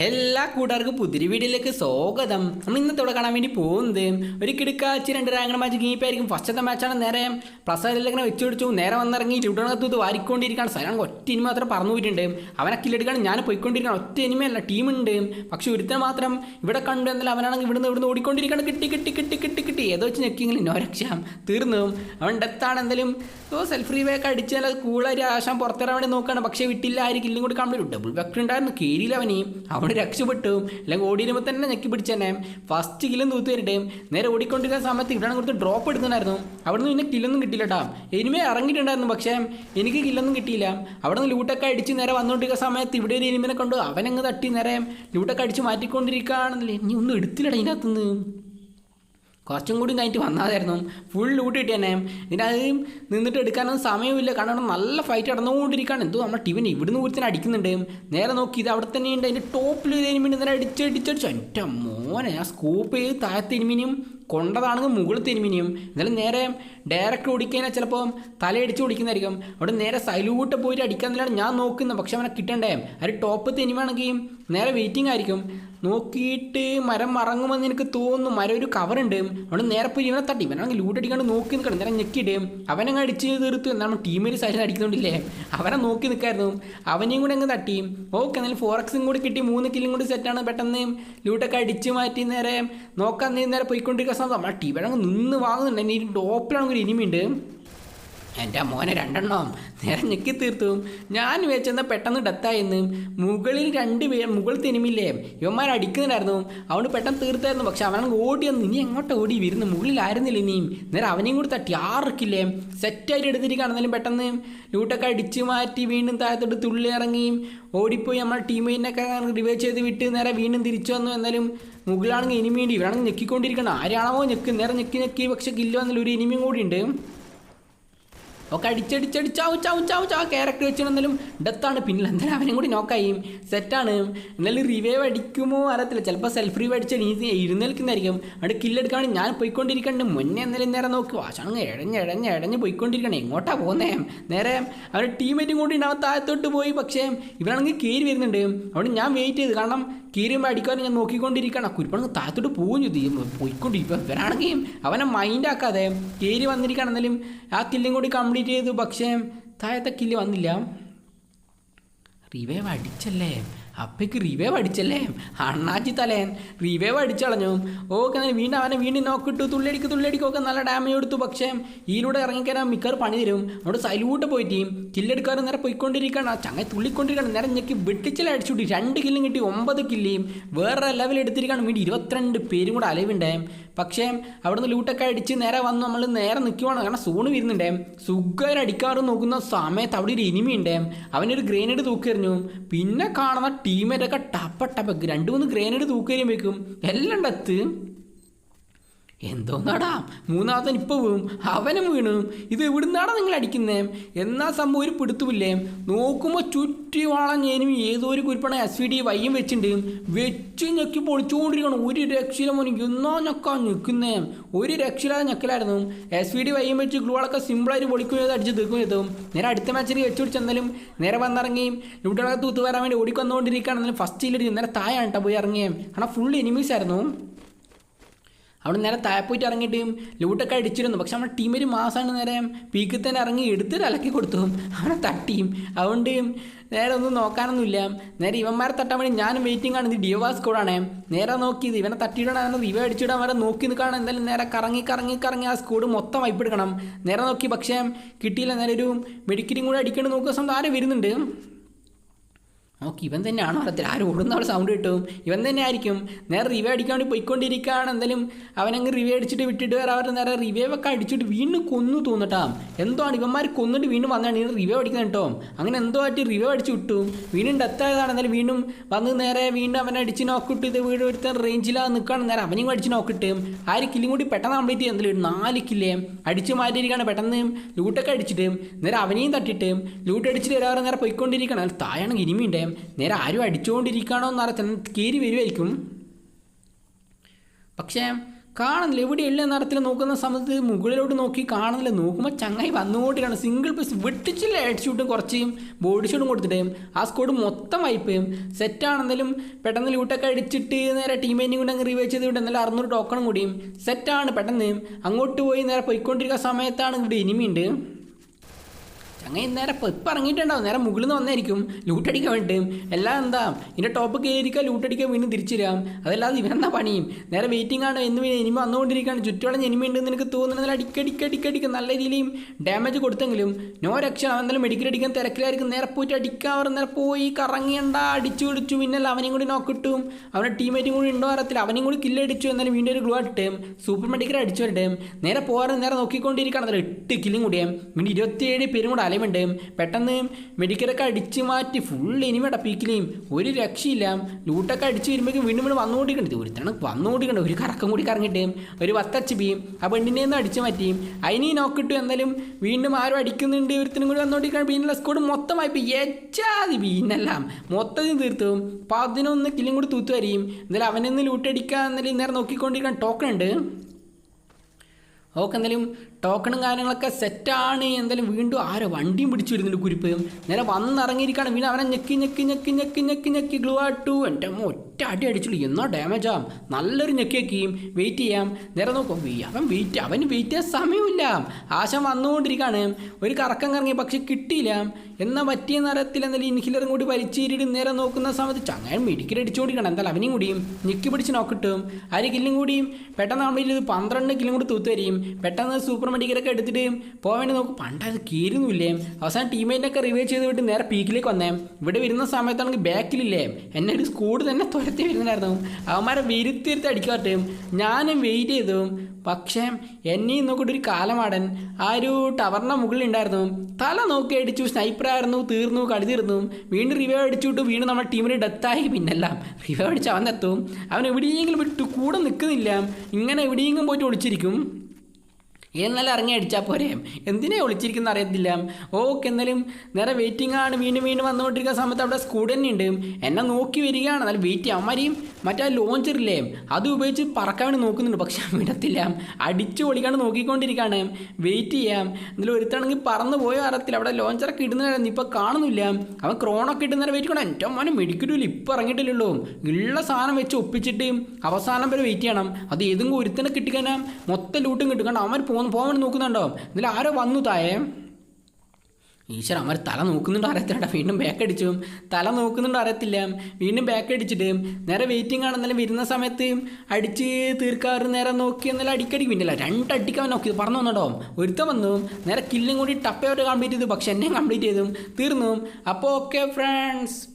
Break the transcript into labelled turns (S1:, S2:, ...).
S1: എല്ലാ കൂട്ടുകാർക്കും പുതിരി വീഡിയോയിലേക്ക് സ്വാഗതം. നമ്മൾ ഇന്നത്തോടെ കാണാൻ വേണ്ടി പോകുന്നത് ഒരു കിടക്കാച്ചി രണ്ട് റാങ്കണ മാച്ച് ഗീപ്പായിരിക്കും ഫസ്റ്റത്തെ മാച്ചാണ് നേരെ പ്ലസ് അതിലിങ്ങനെ വെച്ച് പിടിച്ചു. നേരെ വന്നിറങ്ങി ലുഡണത്ത് വാരിക്കൊണ്ടിരിക്കുകയാണ്. സൈലം ഒറ്റ ഇനിമ മാത്രം പറഞ്ഞു പോയിട്ടുണ്ട്. അവനെ കില്ലെടുക്കാൻ ഞാൻ പോയിക്കൊണ്ടിരിക്കുകയാണ്. ഒറ്റ ഇനിമയല്ല ടീമുണ്ട് പക്ഷെ ഒരുത്തൻ മാത്രം ഇവിടെ കണ്ടു എന്നാൽ അവനാണെങ്കിൽ ഇവിടുന്ന് ഇവിടുന്ന് ഓടിക്കൊണ്ടിരിക്കുകയാണ്. കിട്ടി കിട്ടി കിട്ടി കിട്ടി കിട്ടി. ഏതോ വെച്ച് ഞെക്കിയെങ്കിലും നോ രക്ഷാം. തീർന്നു. അവൻ ഡെത്താണ് എന്തായാലും. ഓ സെൽഫ് ഫ്രീ റീവേക്ക് അടിച്ചാൽ അത് കൂളായി ആശാൻ പുറത്തിറങ്ങാൻ വേണ്ടി നോക്കുകയാണ്. പക്ഷേ വിട്ടില്ല. ആരും കില്ലും കൂടി കംപ്ലീറ്റ് ഡബിൾ ബാക്ക് ഉണ്ടായിരുന്നു. കീരിയിൽ അവന് രക്ഷപ്പെട്ടും. അല്ലെങ്കിൽ ഓടിയിരുമ്പോൾ തന്നെ ഞെക്കി പിടിച്ചെന്നെ ഫസ്റ്റ് കില്ലും തൂത്ത് വരട്ടെ. നേരെ ഓടിക്കൊണ്ടിരിക്കുന്ന സമയത്ത് ഇവിടെ കൊടുത്ത് ഡ്രോപ്പ് എടുക്കുന്നുണ്ടായിരുന്നു അവിടെ നിന്ന് പിന്നെ കില്ലൊന്നും കിട്ടില്ല കേട്ടോ എനിമേ ഇറങ്ങിയിട്ടുണ്ടായിരുന്നു പക്ഷേ എനിക്ക് കില്ലൊന്നും കിട്ടിയില്ല. അവിടെ നിന്ന് ലൂട്ടൊക്കെ അടിച്ച് നേരെ വന്നുകൊണ്ടിരിക്കുന്ന സമയത്ത് ഇവിടെ ഒരു എനിമിനെ കണ്ടു. അവനങ്ങ് തട്ടി നേരെ ലൂട്ടൊക്കെ അടിച്ച് മാറ്റിക്കൊണ്ടിരിക്കുകയാണെന്നില്ലേ. ഇനി ഒന്നും എടുത്തില്ലടാ ഇതിനകത്തുനിന്ന്. കുറച്ചും കൂടി കഴിഞ്ഞിട്ട് വന്നാതായിരുന്നു. ഫുൾ ലൂട്ട് കിട്ടി തന്നെ അത് നിന്നിട്ട് എടുക്കാനൊന്നും സമയമില്ല കാരണം നല്ല ഫൈറ്റ് നടന്നുകൊണ്ടിരിക്കുകയാണ്. എന്തോ നമ്മുടെ ടീമിന് ഇവിടുന്ന് ഒരുത്തിന് അടിക്കുന്നുണ്ട്. നേരെ നോക്കി ഇത് അവിടെ തന്നെയുണ്ട്. അതിന്റെ ടോപ്പിൽ ഒരു എനിമിന് നേരെ അടിച്ചടിച്ചടിച്ചു എന്റെ മോനെ ആ സ്കൂപ്പ് ചെയ്ത് താഴത്തെ എനിമിനും കൊണ്ടതാണെങ്കിൽ മുകളിൽ തിരുമിനിയും എന്നാലും നേരെ ഡയറക്റ്റ് ഓടിക്കഴിഞ്ഞാൽ ചിലപ്പോൾ തലയടിച്ച് ഓടിക്കുന്നതായിരിക്കും. അവിടെ നേരെ സൈലൂട്ട് പോയിട്ട് അടിക്കാന്നില്ലാണ് ഞാൻ നോക്കുന്നത് പക്ഷെ അവനെ കിട്ടണ്ടേ? ഒരു ടോപ്പ് തിരുമാണെങ്കിൽ നേരെ വെയിറ്റിംഗ് ആയിരിക്കും. നോക്കിയിട്ട് മരം മറങ്ങുമെന്ന് എനിക്ക് തോന്നുന്നു. മരം ഒരു കവറുണ്ട് അവിടെ നേരെ പോയി ഇവനെ തട്ടി. ഇവനാണെങ്കിൽ ലൂട്ട് അടിക്കാണ്ട് നോക്കി നിൽക്കണം. നേരെ ഞെക്കിയിട്ട് അവനങ്ങ് അടിച്ച് തീർത്തു. എന്നാണ് ടീമിൽ സൈഡിൽ അടിക്കുന്നുണ്ടില്ലേ? അവനെ നോക്കി നിൽക്കായിരുന്നു. അവനെയും കൂടെ അങ്ങ് തട്ടി. ഓക്കെ എന്നാലും ഫോർ എക്സും കൂടി കിട്ടി. മൂന്ന് കില്ലും കൂടി സെറ്റാണ് പെട്ടെന്ന് ലൂട്ടൊക്കെ അടിച്ച് മാറ്റി നേരെ നോക്കാൻ നേരെ പോയിക്കൊണ്ടിരിക്കുന്ന സമയത്ത് നമ്മളെ ടീം അങ്ങ് നിന്ന് വാങ്ങുന്നുണ്ട്. ഇനി ടോപ്പിലാണെങ്കിൽ ഇനിമിയുണ്ട്. എന്റെ മോനെ രണ്ടെണ്ണം. നേരെ ഞെക്കി തീർത്തു. ഞാൻ വെച്ചെന്നാൽ പെട്ടെന്ന് ഡെത്തായിരുന്നു മുകളിൽ രണ്ട് പേർ മുകൾ തിരുമില്ലേ ഇവന്മാർ അടിക്കുന്നുണ്ടായിരുന്നു. അവന് പെട്ടെന്ന് തീർത്തായിരുന്നു. പക്ഷെ അവനങ്ങ് ഓടി വന്നു ഇനി എങ്ങോട്ട് ഓടി വരുന്നു മുകളിലായിരുന്നില്ല ഇനിയും. നേരെ അവനെയും കൂടി തട്ടി. ആറക്കില്ലേ സെറ്റായിട്ട് എടുത്തിരിക്കുകയാണെന്നാലും പെട്ടെന്ന്. ലൂട്ടൊക്കെ അടിച്ച് മാറ്റി വീണ്ടും താഴത്തോട്ട് തുള്ളി ഇറങ്ങി. ഓടിപ്പോയി നമ്മളെ ടീമിനൊക്കെ റിവൈവ് ചെയ്ത് വിട്ട് നേരെ വീണ്ടും തിരിച്ചു വന്നു. എന്നാലും മുകളിലാണെങ്കിൽ ഇനിമിയുണ്ട് ഇവരാണെങ്കിൽ ഞെക്കിക്കൊണ്ടിരിക്കണം. ആരാണോ ഞെക്ക്? നേരെ ഞെക്കി ഞെക്കി. പക്ഷെ കില്ല് വന്നില്ല ഒരു ഇനിമിയും കൂടി ഉണ്ട് ഒക്കെ അടിച്ചടിച്ചടിച്ചാവും ചാവും ചാവും ചാവും ക്യാരക്ടർ വെച്ചിരുന്നാലും ഡെത്താണ് പിന്നെ എന്തായാലും അവനും കൂടി നോക്കായി സെറ്റാണ് എന്നാലും റിവൈവ് അടിക്കുമോ അറിയത്തില്ല. ചിലപ്പോൾ സെൽഫ് റിവൈവ് അടിച്ച് നീ ഇരുന്നേൽക്കുന്നതായിരിക്കും അവിടെ കില്ലെടുക്കാണ് ഞാൻ പോയിക്കൊണ്ടിരിക്കണ്ട്. മുന്നേ എന്നാലും നേരെ നോക്കി. വാശാണ് ഇഴഞ്ഞ് ഇഴഞ്ഞ് ഇഴഞ്ഞ് പോയിക്കൊണ്ടിരിക്കണം. എങ്ങോട്ടാ പോകുന്നേ നേരെ അവരുടെ ടീമേറ്റും കൂടി ഉണ്ടാവും താഴത്തോട്ട് പോയി. പക്ഷേ ഇവരാണെങ്കിൽ കയറി വരുന്നുണ്ട്. അവിടെ ഞാൻ വെയിറ്റ് ചെയ്ത്. കാരണം കീരുമ്പോൾ അടിക്കാൻ ഞാൻ നോക്കിക്കൊണ്ടിരിക്കണം. കുരുപ്പണങ്ങ് താഴത്തോട്ട് പോകും ചെയ്തു. പോയിക്കൊണ്ടിരിക്കും ഇവരാണെങ്കിൽ അവനെ മൈൻഡ് ആക്കാതെ കയറി വന്നിരിക്കണം എന്നാലും ആ കില്ലും കൂടി കംപ്ലീറ്റ് ചെയ്തു. പക്ഷേ താഴത്തെ കില്ല് വന്നില്ല. റിവൈവ് അടിച്ചല്ലേ? അപ്പയ്ക്ക് റിവൈവ് അടിച്ചല്ലേ? അണ്ണാച്ചി തലേൻ റിവൈവ് അടിച്ചളഞ്ഞു. ഓക്കെ വീണ്ടും അവനെ വീണ്ടും നോക്കിട്ടു തുള്ളിയടിക്ക് തുള്ളിയടിക്കൊക്കെ നല്ല ഡാമേജ് കൊടുത്തു. പക്ഷേ ഈലൂടെ ഇറങ്ങിക്കാൻ മിക്കർ പണി തരും. അവിടെ സൈലൂട്ട് പോയിട്ട് കില്ലെടുക്കാറ് നേരെ പോയിക്കൊണ്ടിരിക്കണം ചങ്ങായി ചങ്ങ തുള്ളിക്കൊണ്ടിരിക്കുകയാണ്. നേരെ ഞെക്കി വെട്ടിച്ചില അടിച്ചുകൂട്ടി. രണ്ട് കില്ലും കിട്ടി. ഒമ്പത് കില്ലിയും വേറെ ലെവൽ എടുത്തിരിക്കണം വീണ്ടും ഇരുപത്തിരണ്ട് പേരും കൂടെ അലവുണ്ടേ പക്ഷേ അവിടുന്ന് ലൂട്ടൊക്കെ അടിച്ച് നേരെ വന്ന് നമ്മൾ നേരെ നിൽക്കുവാണ് കാരണം സൂണ് വരുന്നുണ്ടേ സുഖം അടിക്കാറ് നോക്കുന്ന സമയത്ത് അവിടെ ഒരു ഇനിമി ഉണ്ട് അവനൊരു ഗ്രേനേഡ് തൂക്കെറിഞ്ഞു പിന്നെ കാണുന്ന ടീമേറ്റൊക്കെ ടപ്പ ടപ്പ രണ്ട് മൂന്ന് ഗ്രേനേഡ് തൂക്കെറിയുമ്പോഴേക്കും എല്ലാം ഡത്ത് നടാ. മൂന്നാമത്തെ ഇപ്പൊ വീഴും അവനും വീണു. ഇത് എവിടുന്നാടാ നിങ്ങൾ അടിക്കുന്നേ? എന്നാ സംഭവം ഒരു പിടുത്തുമില്ലേ? നോക്കുമ്പോൾ ചുറ്റി വളഞ്ഞേനും ഏതോ ഒരു കുരിപ്പണ എസ് വി ഡി വയ്യം വെച്ചിട്ടുണ്ട് വെച്ച് ഞെക്കി പൊളിച്ചുകൊണ്ടിരിക്കണം ഒരു രക്ഷയിലും മോനിക്ക് എന്നാ ഞെക്കാ ഞെക്കുന്നേ? ഒരു രക്ഷയില്ലാതെ ഞെക്കലായിരുന്നു. എസ് വി ഡി വയ്യം വെച്ച് ഗ്ലൂളൊക്കെ സിമ്പിളായിട്ട് പൊളിക്കുകയും അടിച്ച് തീർക്കും ചെയ്തു. നേരെ അടുത്ത മാച്ചിൽ വെച്ച് പിടിച്ചെന്നാലും നേരെ വന്നിറങ്ങി ലൂട്ടൊക്കെ തൂത്ത് വരാൻ വേണ്ടി ഓടിക്കൊന്നുകൊണ്ടിരിക്കുകയാണെന്നാലും ഫസ്റ്റ് ഇല്ലടി നേരെ താഴെ കേട്ടോ പോയി ഇറങ്ങിയേ. കാരണം ഫുൾ എനിമീസ് ആയിരുന്നു. അവിടെ നേരെ താഴെ പോയിട്ട് ഇറങ്ങിയിട്ട് ലൂട്ടൊക്കെ അടിച്ചിരുന്നു. പക്ഷെ നമ്മുടെ ടീമിൽ മാസമാണ് നേരെ പീക്കിൽ തന്നെ ഇറങ്ങി എടുത്തിട്ട് അലക്കി കൊടുത്തു. അവനെ തട്ടിയും. അതുകൊണ്ട് നേരെ ഒന്നും നോക്കാനൊന്നുമില്ല. നേരെ ഇവന്മാരെ തട്ടാൻ വേണ്ടി ഞാനും വെയിറ്റിംഗ് ആണ്. ഇത് ഡിയോവാസ് കോഡാണ് നേരെ നോക്കിയത് ഇവനെ തട്ടിയിടാൻ ഇവ അടിച്ചിടാൻ വരെ നോക്കി നിൽക്കുകയാണ്. എന്തായാലും നേരെ കറങ്ങി കറങ്ങി കറങ്ങി ആ സ്കോഡ് മൊത്തം വൈപ്പെടുക്കണം നേരെ നോക്കി. പക്ഷേ കിട്ടിയില്ല. നേരെ ഒരു മെഡിക്കലും കൂടെ അടിക്കേണ്ടി നോക്കുന്ന സമയത്ത് ആരും വരുന്നുണ്ട്? ഓക്കെ ഇവൻ തന്നെയാണോ അറിയത്തില്ല ആരും ഓടുന്ന അവിടെ സൗണ്ട് കിട്ടും? ഇവൻ തന്നെ ആയിരിക്കും. നേരെ റിവേ അടിക്കാൻ വേണ്ടി പോയിക്കൊണ്ടിരിക്കുകയാണ്. എന്തായാലും അവനങ്ങ് റിവേ അടിച്ചിട്ട് വിട്ടിട്ട് വേറെ അവരുടെ നേരെ റിവേവ് ഒക്കെ അടിച്ചിട്ട് വീണ്ടും കൊന്നു തോന്നട്ടാ. എന്തോ ആണ് ഇവന്മാർ കൊന്നിട്ട് വീണ്ടും വന്നാണ് ഇനി റിവേ അടിക്കുന്നത് കേട്ടോ. അങ്ങനെ എന്തോ ആയിട്ട് റിവേ അടിച്ച് വിട്ടു. വീണ്ടും ഡെത്ത് ആയതാണ്. എന്നാലും വീണ്ടും വന്ന് നേരെ വീണ്ടും അവനെ അടിച്ച് നോക്കിട്ട് ഇത് വീട് എടുത്ത റേഞ്ചിലാണ് നിൽക്കുകയാണ് നേരെ അവനെയും അടിച്ച് നോക്കിട്ട് ആ ഒരു കില്ലും കൂടി പെട്ടെന്ന് കംപ്ലീറ്റ് ചെയ്യുന്നില്ല നാല് കില്ലേ അടിച്ച് മാറ്റിയിരിക്കുകയാണ്. പെട്ടെന്ന് ലൂട്ടൊക്കെ അടിച്ചിട്ട് നേരെ അവനെയും തട്ടിട്ട് ലൂട്ട് അടിച്ചിട്ട് വരാറ് നേരെ പോയിക്കൊണ്ടിരിക്കണം താഴെയാണെങ്കിൽ ഇനിമിയുണ്ടേ നേരെ ആരും അടിച്ചുകൊണ്ടിരിക്കുകയാണോ എന്നറിയത്തില്ല കയറി വരുമായിരിക്കും പക്ഷേ കാണുന്നില്ല എവിടെയല്ല നടത്തിൽ നോക്കുന്ന സമയത്ത് മുകളിലോട്ട് നോക്കി കാണുന്നില്ല. നോക്കുമ്പോൾ ചങ്ങായി വന്നുകൊണ്ടിരിക്കുകയാണ്. സിംഗിൾ പീസ് വെട്ടിച്ചില്ല ഹെഡ് ഷൂട്ടും കുറച്ച് ബോഡി ഷൂട്ടും കൊടുത്തിട്ട്. ആ സ്കോഡ് മൊത്തം വൈപ്പയും സെറ്റാണെന്നാലും പെട്ടെന്ന് ലൂട്ടൊക്കെ അടിച്ചിട്ട് നേരെ ടീമേനും കൂടെ അങ്ങ് റിവൈവ് ചെയ്ത് വിട്ട് എന്നാലും അറുന്നൂറ് ടോക്കണും കൂടിയും. സെറ്റാണ് പെട്ടെന്ന്. അങ്ങോട്ട് പോയി നേരെ പോയിക്കൊണ്ടിരിക്കുന്ന സമയത്താണ് ഇവിടെ ഇനിമിയുണ്ട് ചങ്ങ നേരെ ഇപ്പം ഇപ്പം ഇറങ്ങിയിട്ടുണ്ടാവും. നേരെ മുകളിൽ നിന്ന് വന്നായിരിക്കും ലൂട്ടടിക്കാൻ വേണ്ടിയിട്ട് എല്ലാം എന്താ? ഇതിന്റെ ടോപ്പ് കയറിക്കുക ലൂട്ടടിക്കാൻ വീണ്ടും തിരിച്ചിരാം അതല്ലാതെ ഇവനെന്താ പണിയും നേരെ വെയിറ്റിംഗ് ആണ്. എന്ന് ഇനിമ വന്നുകൊണ്ടിരിക്കുകയാണ്. ചുറ്റുവളം എനിമ ഉണ്ടെന്ന് എനിക്ക് തോന്നുന്നത് അടിക്കടിക്കടിക്കടിക്ക് നല്ല രീതിയിലും ഡാമേജ് കൊടുത്തെങ്കിലും നോ രക്ഷ. അവൻ എന്തായാലും മെഡിക്കൽ അടിക്കാൻ തിരക്കിലായിരിക്കും. നേരെ പോയിട്ട് അടിക്കാൻ അവർ നേരെ പോയി കറങ്ങിയണ്ട അടിച്ചു പിടിച്ചു. പിന്നല്ല അവനെയും കൂടി നോക്കിട്ടും അവന്റെ ടീമേറ്റും കൂടി ഉണ്ടോ അറിയത്തില്ല. അവനെയും കൂടി കില്ലടിച്ചു എന്നാലും വീണ്ടും ഒരു ഗ്ലൂ ഇട്ട് സൂപ്പർ മെഡിക്കൽ അടിച്ചു വരട്ടെ. നേരെ പോകാറ് നേരെ നോക്കിക്കൊണ്ടിരിക്കുകയാണ്. എട്ട് കില്ലും കൂടിയും പിന്നെ ഇരുപത്തിയേഴ് പേരും കൂടെ അലയുണ്ട് പെട്ടെന്ന് മെഡിക്കലൊക്കെ അടിച്ച് മാറ്റി ഫുൾ ഇനിമയുടെ പീക്കിലെയും ഒരു രക്ഷയില്ല. ലൂട്ടൊക്കെ അടിച്ച് വരുമ്പോഴേക്കും വീണ്ടും വീണ്ടും വന്നുകൊണ്ടിരിക്കണ്ടത് ഒരുത്താണ് വന്നുകൊണ്ടിരിക്കണം ഒരു കറക്കം കൂടി കറങ്ങിട്ട് ഒരു പത്തച്ച് പിയും ആ പെണ്ണിനെ ഒന്ന് അടിച്ച് മാറ്റി. അതിനെ നോക്കിട്ടു എന്തായാലും വീണ്ടും ആരും അടിക്കുന്നുണ്ട്. ഒരുത്തിനും കൂടി വന്നുകൊണ്ടിരിക്കണം പിന്നെ സ്കോഡ് മൊത്തമായി ഇപ്പോൾ എച്ചാതി പിന്നെല്ലാം മൊത്തത്തിൽ തീർത്തു. പതിനൊന്ന് കില്ലും കൂടി തൂത്തു വരികയും എന്തായാലും അവനൊന്ന് ലൂട്ടടിക്കുക എന്നാലും നേരെ നോക്കിക്കൊണ്ടിരിക്കാൻ ടോക്കൺ ഉണ്ട്. ഓക്കെ എന്തെങ്കിലും ടോക്കണും കാര്യങ്ങളൊക്കെ സെറ്റാണ് എന്തായാലും വീണ്ടും ആരോ വണ്ടിയും പിടിച്ചു വരുന്നുണ്ട് കുരിപ്പ്. നേരെ വന്നിറങ്ങിയിരിക്കുകയാണ് വീണ്ടും അവനെ ഞെക്കി ഞെക്കി ഞെക്കി ഞെക്കി ഞെക്കി ഞെക്കി ഗ്ലൂ ആട്ടു എന്റെ അമ്മ ഒറ്റ അടി അടിച്ചുള്ളൂ എന്നോ ഡാമേജ് ആവും? നല്ലൊരു ഞെക്കിയൊക്കെയും വെയിറ്റ് ചെയ്യാം. നേരെ നോക്കും അവൻ വെയിറ്റ് അവന് വെയിറ്റ് ചെയ്യാൻ സമയമില്ല. ആശം വന്നുകൊണ്ടിരിക്കുകയാണ് ഒരു കറക്കം കറങ്ങി പക്ഷെ കിട്ടിയില്ല. എന്നാ പറ്റിയ നിറത്തിൽ എന്നാലും ഇൻഹിലറും കൂടി വലിച്ചേരിട്ട് നേരെ നോക്കുന്ന സമയത്ത് ചങ്ങാൻ മെഡിക്കൽ അടിച്ചുകൊണ്ടിരിക്കണം എന്തായാലും അവനും കൂടിയും ഞെക്കി പിടിച്ച് നോക്കിട്ടും അര കില്ലും കൂടിയും പെട്ടെന്ന് ഇത് പന്ത്രണ്ട് കില്ലും കൂടി തൂത്ത് തരും പെട്ടെന്ന് സൂപ്പർ മെഡിക്കലൊക്കെ എടുത്തിട്ട് പോകാൻ നോക്കും. പണ്ട് അത് കീറുന്നില്ലേ അവസാനം ടീമേറ്റിനൊക്കെ റിവൈവ് ചെയ്ത് വിട്ട് നേരെ പീക്കിലേക്ക് വന്നേ. ഇവിടെ വരുന്ന സമയത്താണെങ്കിൽ ബാക്കിലില്ലേ എന്നെ ഒരു സ്കൂഡ് തന്നെ തുരത്തി വരുന്നുണ്ടായിരുന്നു. അവന്മാരെ വിരുത്തിരുത്തി അടിക്കാട്ട്. ഞാനും വെയിറ്റ് ചെയ്തു. പക്ഷേ എന്നെയും നോക്കിയിട്ട് ഒരു കാലമാടൻ ആ ഒരു ടവറിന്റെ മുകളിൽ ഉണ്ടായിരുന്നു. തല നോക്കി അടിച്ചു. സ്നൈപ്പറായിരുന്നു തീർന്നു കളി തീർന്നു വീണ്ടും റിവൈവ് അടിച്ചുവിട്ട് വീണ്ടും നമ്മുടെ ടീമിന് ഡെത്തായി പിന്നെല്ലാം റിവൈവ് അടിച്ച് അവൻ എത്തും. അവൻ എവിടെയെങ്കിലും വിട്ടു കൂടെ നിൽക്കുന്നില്ല ഇങ്ങനെ എവിടെയെങ്കിലും പോയിട്ട് ഒളിച്ചിരിക്കും. എന്നാലും ഇറങ്ങി അടിച്ചാൽ പോരെ. എന്തിനാ ഒളിച്ചിരിക്കുന്ന അറിയത്തില്ല. ഓക്കെ എന്നാലും നേരെ വെയിറ്റിംഗ് ആണ്. വീണ്ടും വീണ്ടും വന്നുകൊണ്ടിരിക്കുന്ന സമയത്ത് അവിടെ തന്നെ ഉണ്ട് എന്നെ നോക്കി വരികയാണ്. എന്നാലും വെയിറ്റ് ചെയ്യാം. അവന്മാരെയും മറ്റേ ലോഞ്ചറില്ലേ അത് ഉപയോഗിച്ച് പറക്കാൻ വേണ്ടി നോക്കുന്നുണ്ട്. പക്ഷെ വിടത്തില്ല. അടിച്ചു പൊളിക്കാണ്ട് നോക്കിക്കൊണ്ടിരിക്കുകയാണ്. വെയിറ്റ് ചെയ്യാം. എന്നാലും ഒരുത്താണെങ്കിൽ പറന്ന് പോയോ അറിയത്തില്ല. അവിടെ ലോഞ്ചറൊക്കെ ഇടുന്നതായിരുന്നു ഇപ്പം കാണുന്നില്ല. അവൻ ക്രോണൊക്കെ ഇടുന്നേരം വെയിറ്റ് ചെയ്യണം. എന്റെ മോനെ മെഡിക്കലില്ല ഇപ്പം ഇറങ്ങിയിട്ടില്ലല്ലോ. ഉള്ള സാധനം വെച്ച് ഒപ്പിച്ചിട്ട് അവസാനം വരെ വെയിറ്റ് ചെയ്യണം. അത് ഏതെങ്കിലും ഒരുത്തനെ കിട്ടിക്കാനാ മൊത്തം ലൂട്ടും കിട്ടും. കാരണം അവൻ പോകാൻ പോകാൻ വേണ്ടി നോക്കുന്നുണ്ടോ? എന്നാലും ആരോ വന്നു തായേ. ഈശ്വര അവർ തല നോക്കുന്നുണ്ട് അറിയത്തില്ല വീണ്ടും ബാക്ക് അടിച്ചു. തല നോക്കുന്നുണ്ട് അറിയത്തില്ല. വീണ്ടും ബാക്ക് അടിച്ചിട്ട് നേരെ വെയിറ്റിംഗ് ആണ്. എന്നാലും വരുന്ന സമയത്ത് അടിച്ച് തീർക്കാറ് നേരെ നോക്കി എന്നാലും അടിക്കടി പിന്നില്ല രണ്ടടിക്ക് അവൻ നോക്കി. പറഞ്ഞു വന്നോ ഒരുത്തം വന്നു. നേരെ കില്ലും കൂടി ടപ്പയോട്ട് കംപ്ലീറ്റ് ചെയ്തു. പക്ഷെ എന്നെ കംപ്ലീറ്റ് ചെയ്തു. തീർന്നു. അപ്പോൾ ഓക്കെ ഫ്രണ്ട്സ്